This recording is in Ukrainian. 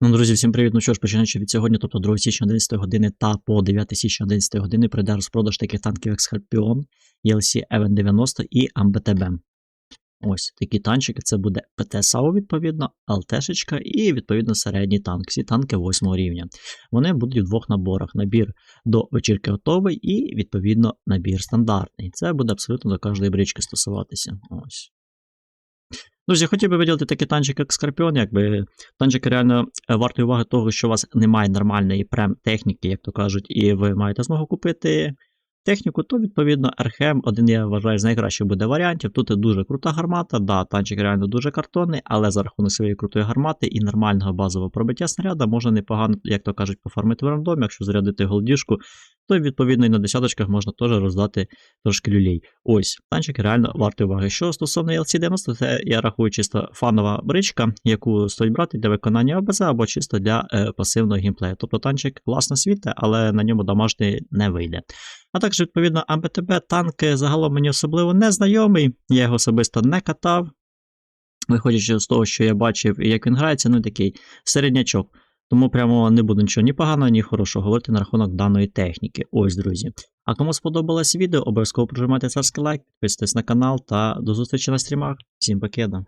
Ну, друзі, всім привіт. Ну що ж, починаючи від сьогодні, тобто 2 січня 11 години та по 9 січня 11 години прийде розпродаж таких танків, як Scorpion, ELC Event 90 і АМБТБ. Ось такі танчики. Це буде ПТ САУ, відповідно, ЛТшечка і відповідно середній танк. Всі танки 8 рівня. Вони будуть в двох наборах: набір до вечірки готовий і, відповідно, набір стандартний. Це буде абсолютно до кожної брички стосуватися. Ось. Друзі, хотів би виділити такий танчик, як Скорпіон, якби танчик реально е, вартий уваги того, що у вас немає нормальної прем техніки, як то кажуть, і ви маєте змогу купити техніку, то відповідно Архем один, я вважаю, з найкращих буде варіантів. Тут дуже крута гармата, да, танчик реально дуже картонний, але за рахунок своєї крутої гармати і нормального базового пробиття снаряда можна непогано, як то кажуть, пофармити в рандомі, якщо зарядити голдішку, то відповідно і на десяточках можна теж роздати трошки люлей. Ось, танчик реально вартий уваги. Що стосовно LC90, це я рахую чисто фанова бричка, яку стоїть брати для виконання ОБЗ або чисто для е, пасивного геймплею. Тобто танчик класно світе, але на ньому домашній не вийде. А також, відповідно, АМБТБ танк загалом мені особливо не знайомий, я його особисто не катав. Виходячи з того, що я бачив, і як він грається, ну такий середнячок. Тому прямо не буду нічого ні поганого, ні хорошого говорити на рахунок даної техніки. Ось, друзі. А кому сподобалось відео, обов'язково прожимайте царський лайк, підписуйтесь на канал та до зустрічі на стрімах. Всім покеда!